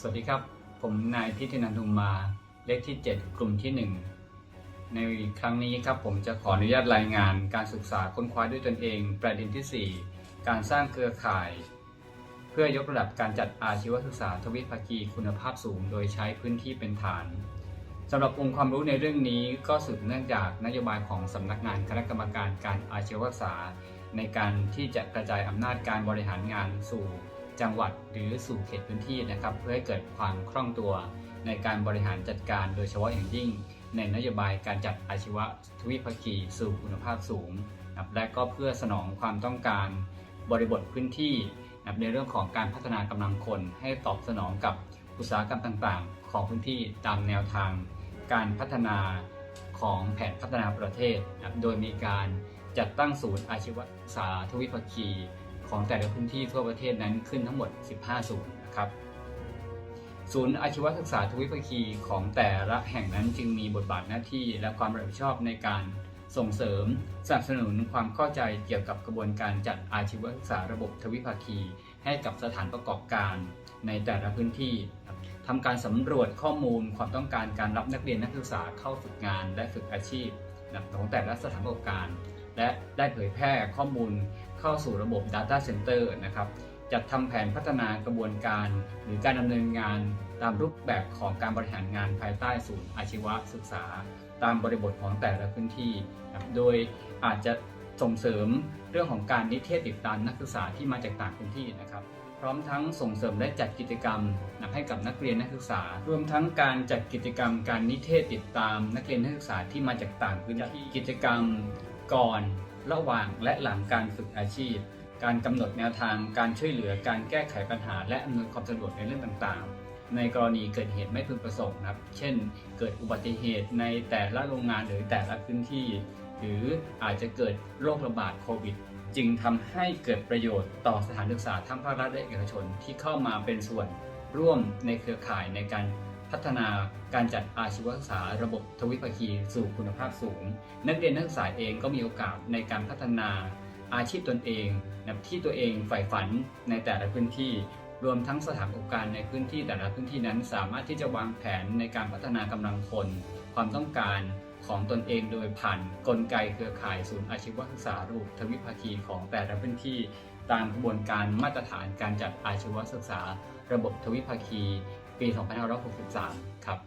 สวัสดีครับ ผมนายพิธินันทุมมา เลขที่ 7 กลุ่มที่ 1 ในครั้งนี้ครับผมจะขออนุญาตรายงานการศึกษาค้นคว้าด้วยตนเอง ประเด็นที่ 4 การสร้างเครือข่าย เพื่อยกระดับการจัดอาชีวศึกษาทวิภาคีคุณภาพสูง โดยใช้พื้นที่เป็นฐานสำหรับองค์ความรู้ในเรื่องนี้ก็สืบเนื่องจากนโยบายของสำนักงานคณะกรรมการการอาชีวศึกษา ในการที่จะกระจายอำนาจการบริหารงานสู่ จังหวัดหรือสู่เขตพื้นที่นะครับ เพื่อให้เกิดความคล่องตัวในการบริหารจัดการโดยเฉพาะอย่างยิ่ง ในนโยบายการจัดอาชีวะทวิภาคีสู่คุณภาพสูงนะครับและก็เพื่อสนองความต้องการบริบทพื้นที่นะครับในเรื่องของการพัฒนากำลังคน ให้ตอบสนองกับอุตสาหกรรมต่างๆ ของพื้นที่ตามแนวทาง การพัฒนาของแผนพัฒนาประเทศนะครับโดยมีการจัดตั้งศูนย์อาชีวศึกษาทวิภาคี ของแต่ละพื้นที่ทั่วประเทศนั้นขึ้นทั้งหมด 15 ศูนย์นะครับศูนย์อาชีวศึกษาทวิภาคีของแต่ละแห่งนั้นจึงมีบทบาทหน้าที่และความรับผิดชอบในการส่งเสริมสนับสนุนความเข้าใจเกี่ยวกับกระบวนการจัดอาชีวศึกษาระบบทวิภาคี ให้กับสถานประกอบการในแต่ละพื้นที่ทำการสำรวจข้อมูลความต้องการการรับนักเรียนนักศึกษาเข้าฝึกงานและฝึกอาชีพของแต่ละสถานประกอบการ และได้เผยแพร่ข้อมูล เข้าสู่ระบบ Data Center นะครับจัดทำแผนพัฒนากระบวนการ หรือการดำเนินงานตามรูปแบบของการบริหารงานภายใต้ศูนย์อาชีวศึกษา ตามบริบทของแต่ละพื้นที่นะครับโดยอาจจะส่งเสริมเรื่องของการนิเทศติดตามนักศึกษาที่มาจากต่างพื้นที่นะครับ พร้อมทั้งส่งเสริมและจัดกิจกรรมนให้กับนักเรียนนักศึกษา รวมทั้งการจัดกิจกรรมการนิเทศติดตาม นักเรียนนักศึกษาที่มาจากต่างพื้นที่กิจกรรมก่อน ระหว่างและหลังการฝึกอาชีพ การกำหนดแนวทางการช่วยเหลือการแก้ไขปัญหา และอำนวยความสะดวกในเรื่องต่างๆ ในกรณีเกิดเหตุไม่พึงประสงค์นะครับ เช่น เกิดอุบัติเหตุในแต่ละโรงงานหรือแต่ละพื้นที่ หรืออาจจะเกิดโรคระบาดโควิดจึงทำให้เกิดประโยชน์ต่อสถานศึกษาทั้งภาครัฐและเอกชนที่เข้ามาเป็นส่วนร่วมในเครือข่ายในการ พัฒนาการจัดอาชีวศึกษาระบบทวิภาคีสู่คุณภาพสูง นักเรียนนักศึกษาเองก็มีโอกาสในการพัฒนาอาชีพตนเองนะที่ตัวเองใฝ่ฝันในแต่ละพื้นที่ รวมทั้งสถานประกอบการในพื้นที่แต่ละพื้นที่นั้น สามารถที่จะวางแผนในการพัฒนากำลังคน ความต้องการของตนเองโดยผ่านกลไกเครือข่ายศูนย์อาชีวศึกษาระบบทวิภาคีของแต่ละพื้นที่ ตามกระบวนการมาตรฐานการจัดอาชีวศึกษา ระบบทวิภาคี ปี 2563 ครับ